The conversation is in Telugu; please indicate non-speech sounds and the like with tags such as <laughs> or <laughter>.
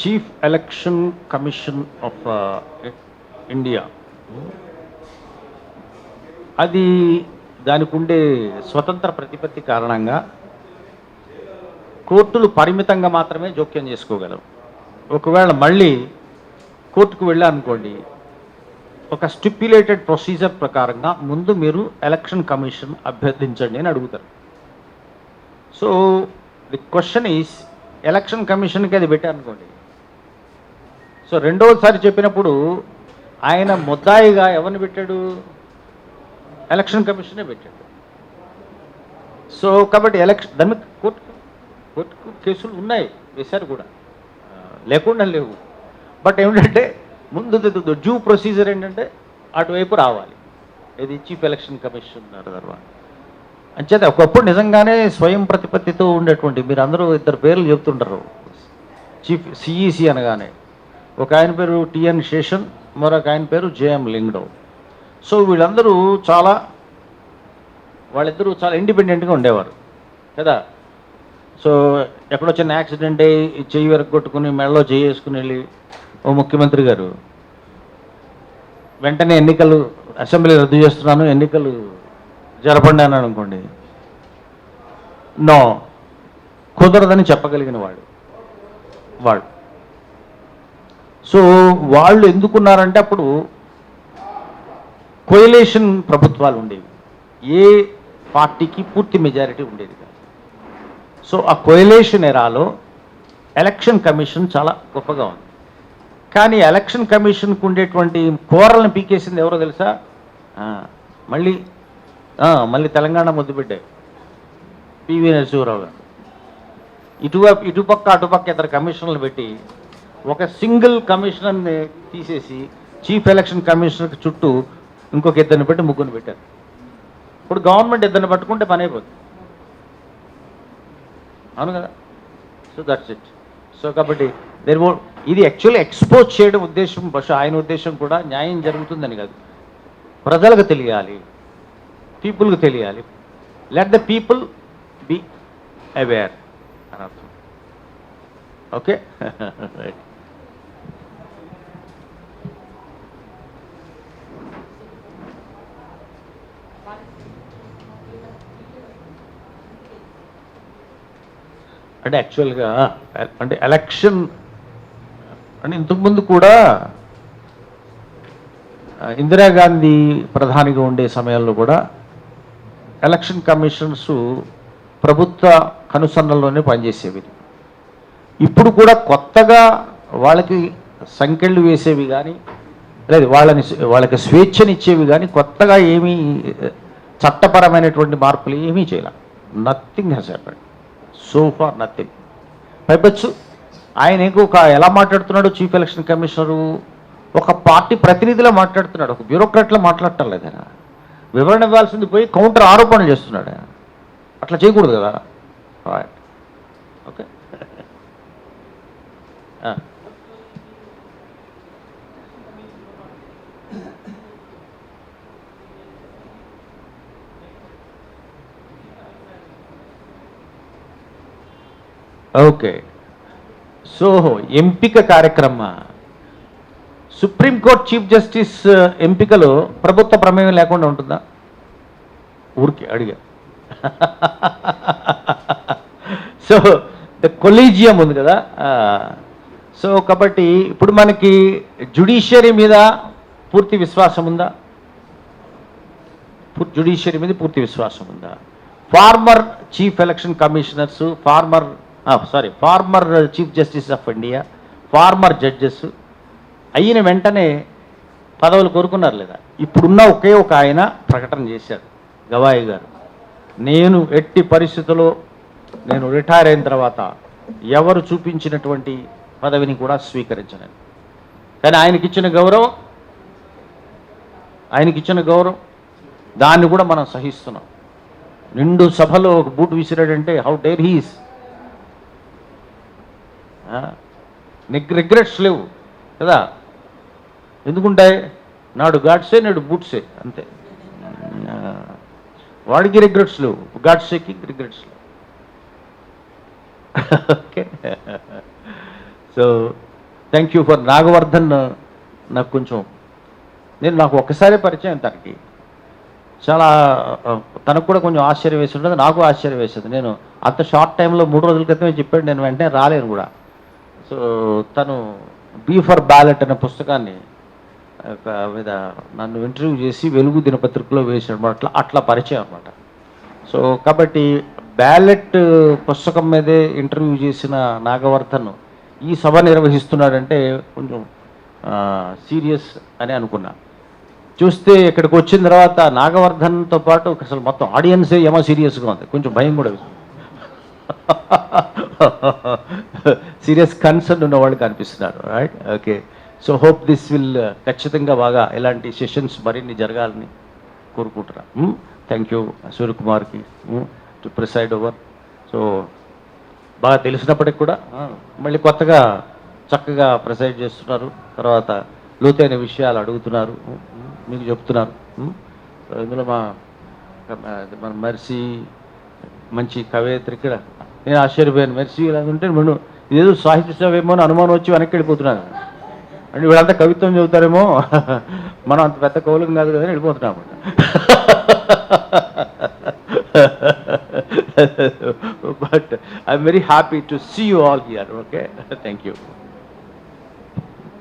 Chief election commission of India అది దానికి ఉండే స్వతంత్ర ప్రతిపత్తి కారణంగా కోర్టులు పరిమితంగా మాత్రమే జోక్యం చేసుకోగలవు. ఒకవేళ మళ్ళీ కోర్టుకు వెళ్ళారనుకోండి ఒక స్టిప్యులేటెడ్ ప్రొసీజర్ ప్రకారంగా ముందు మీరు ఎలక్షన్ కమిషన్ అభ్యర్థించండి అని అడుగుతారు. So the question is election కమిషన్కి అది పెట్టారనుకోండి సో రెండవసారి చెప్పినప్పుడు ఆయన ముద్దాయిగా ఎవరిని పెట్టాడు? ఎలక్షన్ కమిషనే పెట్టాడు. సో కాబట్టి ఎలక్షన్ దాని మీద కోర్టు కోర్టుకు కేసులు ఉన్నాయి వేశారు కూడా. లేకుండా లేవు. బట్ ఏమిటంటే ముందు డ్యూ ప్రొసీజర్ ఏంటంటే అటువైపు రావాలి. ఇది చీఫ్ ఎలక్షన్ కమిషన్ తర్వాత. అంచేత ఒకప్పుడు నిజంగానే స్వయం ప్రతిపత్తితో ఉండేటువంటి మీరు అందరూ ఇద్దరు పేర్లు చెప్తుంటారు. చీఫ్ సిఈసి అనగానే. ఒక ఆయన పేరు టిఎన్ శేషన్ మరొక ఆయన పేరు జేఎం లింగ్డో. సో వీళ్ళందరూ చాలా వాళ్ళిద్దరూ చాలా ఇండిపెండెంట్గా ఉండేవారు కదా? సో ఎక్కడో చిన్న యాక్సిడెంట్ అయ్యి చెయ్యి వెనక్కి కొట్టుకుని మెడలో చేయి వేసుకుని వెళ్ళి ఓ ముఖ్యమంత్రి గారు వెంటనే ఎన్నికలు అసెంబ్లీ రద్దు చేస్తున్నాను ఎన్నికలు జరపండి అని అనుకోండి. నో కుదరదని చెప్పగలిగిన వాడు వాడు సో వాళ్ళు ఎందుకున్నారంటే అప్పుడు కోయలేషన్ ప్రభుత్వాలు ఉండేవి. ఏ పార్టీకి పూర్తి మెజారిటీ ఉండేది కాదు. సో ఆ కోయలేషన్ ఎరాలో ఎలక్షన్ కమిషన్ చాలా గొప్పగా ఉంది. కానీ ఎలక్షన్ కమిషన్కు ఉండేటువంటి కూరలను పీకేసింది ఎవరో తెలుసా? మళ్ళీ మళ్ళీ తెలంగాణ ముద్దుబిడ్డే పివి నరసింహరావు గారు. ఇటువైపు ఇటుపక్క అటుపక్క ఇతర కమిషన్లు పెట్టి ఒక సింగిల్ కమిషనర్ని తీసేసి చీఫ్ ఎలక్షన్ కమిషనర్ చుట్టూ ఇంకొక ఇద్దరిని పెట్టి ముగ్గురు పెట్టారు. ఇప్పుడు గవర్నమెంట్ ఇద్దరిని పట్టుకుంటే పని అయిపోతుంది అవును కదా? సో దట్స్ ఇట్ సో కాబట్టి దేర్ ఇది యాక్చువల్లీ ఎక్స్పోజ్ చేయడం ఉద్దేశం బహుశా ఆయన ఉద్దేశం కూడా న్యాయం జరుగుతుందని కాదు. ప్రజలకు తెలియాలి పీపుల్కి తెలియాలి. Let the people be aware అని అర్థం. ఓకే రైట్ <laughs> అంటే యాక్చువల్గా అంటే ఎలక్షన్ అంటే ఇంతకుముందు కూడా ఇందిరాగాంధీ ప్రధానిగా ఉండే సమయంలో కూడా ఎలక్షన్ కమిషన్స్ ప్రభుత్వ కనుసన్నల్లోనే పనిచేసేవి. ఇప్పుడు కూడా కొత్తగా వాళ్ళకి సంఖ్యలు వేసేవి కానీ లేదు వాళ్ళని వాళ్ళకి స్వేచ్ఛనిచ్చేవి కానీ కొత్తగా ఏమీ చట్టపరమైనటువంటి మార్పులు ఏమీ చేయాల. Nothing has happened so far nothing పైపచ్చు ఆయన ఇంకొక ఎలా మాట్లాడుతున్నాడు? చీఫ్ ఎలక్షన్ కమిషనరు ఒక పార్టీ ప్రతినిధిలో మాట్లాడుతున్నాడు. ఒక బ్యూరోక్రాట్లో మాట్లాడటం లేదు ఆయన. వివరణ ఇవ్వాల్సింది పోయి కౌంటర్ ఆరోపణలు చేస్తున్నాడు అట్లా చేయకూడదు కదా? Okay <laughs> ah. ఓకే సో ఎంపిక కార్యక్రమ సుప్రీంకోర్టు చీఫ్ జస్టిస్ ఎంపికలో ప్రభుత్వ ప్రమేయం లేకుండా ఉంటుందా? ఊరికి అడిగా. సో ద కొలీజియం ఉంది కదా? సో కాబట్టి ఇప్పుడు మనకి జుడిషియరీ మీద పూర్తి విశ్వాసం ఉందా? జుడిషియరీ మీద పూర్తి విశ్వాసం ఉందా? Former chief election commissioners former sorry former chief justice of India former judges అయిన వెంటనే పదవులు కోరుకున్నారు లేదా? ఇప్పుడున్న ఒకే ఒక ఆయన ప్రకటన చేశారు గవాయి గారు. నేను ఎట్టి పరిస్థితుల్లో నేను రిటైర్ అయిన తర్వాత ఎవరు చూపించినటువంటి పదవిని కూడా స్వీకరించను కానీ ఆయనకిచ్చిన గౌరవం ఆయనకిచ్చిన గౌరవం దాన్ని కూడా మనం సహిస్తున్నాం. నిండు సభలో ఒక బూట్ విసిరాడంటే హౌ డేర్ హీస్ రిగ్రెట్స్ లేవు కదా? ఎందుకుంటాయి నాడు గాడ్సే నేడు బూట్సే అంతే. వాడికి రిగ్రెట్స్ లేవు గాడ్సేకి రిగ్రెట్స్ లేవు. Okay. So thank you for Nagavardhan. నాకు కొంచెం నేను నాకు ఒక్కసారి పరిచయం తనకి. చాలా తనకు కూడా కొంచెం ఆశ్చర్యం వేసి ఉంటుంది నాకు ఆశ్చర్యం వేసింది నేను అంత షార్ట్ టైంలో మూడు రోజుల క్రితమే చెప్పాడు నేను వెంటనే రాలేను కూడా. సో తను బీ ఫర్ బ్యాలెట్ అనే పుస్తకాన్ని ఒక మీద నన్ను ఇంటర్వ్యూ చేసి వెలుగు దినపత్రికలో వేసాడు అట్లా అట్లా పరిచయం అనమాట సో కాబట్టి బ్యాలెట్ పుస్తకం మీదే ఇంటర్వ్యూ చేసిన నాగవర్ధన్ ఈ సభ నిర్వహిస్తున్నాడంటే కొంచెం సీరియస్ అని అనుకున్నా. చూస్తే ఇక్కడికి వచ్చిన తర్వాత నాగవర్ధన్తో పాటు అసలు మొత్తం ఆడియన్సే ఏమో సీరియస్గా ఉంది. కొంచెం భయం కూడా సీరియస్ కన్సర్న్ ఉన్న వాళ్ళు కనిపిస్తున్నారు right okay so hope this will ఖచ్చితంగా బాగా ఇలాంటి సెషన్స్ మరిన్ని జరగాలని కోరుకుంటున్నా. Hmm? థ్యాంక్ యూ సూర్యకుమార్కి టు ప్రిసైడ్ ఓవర్ సో బాగా తెలిసినప్పటికి కూడా మళ్ళీ కొత్తగా చక్కగా ప్రిసైడ్ చేస్తున్నారు. తర్వాత లోతైన విషయాలు అడుగుతున్నారు. Hmm? Hmm? మీకు చెప్తున్నారు. ఇందులో మా మన మెర్సీ మంచి కవయిత్రి ఇక్కడ. నేను ఆశ్చర్యపోయాను. మెర్సీ ఇలా ఉంటే మనం ఇదేదో సాహిత్య ఏమో అని అనుమానం వచ్చి వెనక్కి వెళ్ళిపోతున్నాను. అంటే వీళ్ళంతా కవిత్వం చెబుతారేమో మనం అంత పెద్ద కవులం కాదు కదా అని వెళ్ళిపోతున్నాం but I'm very happy to see you all here okay thank you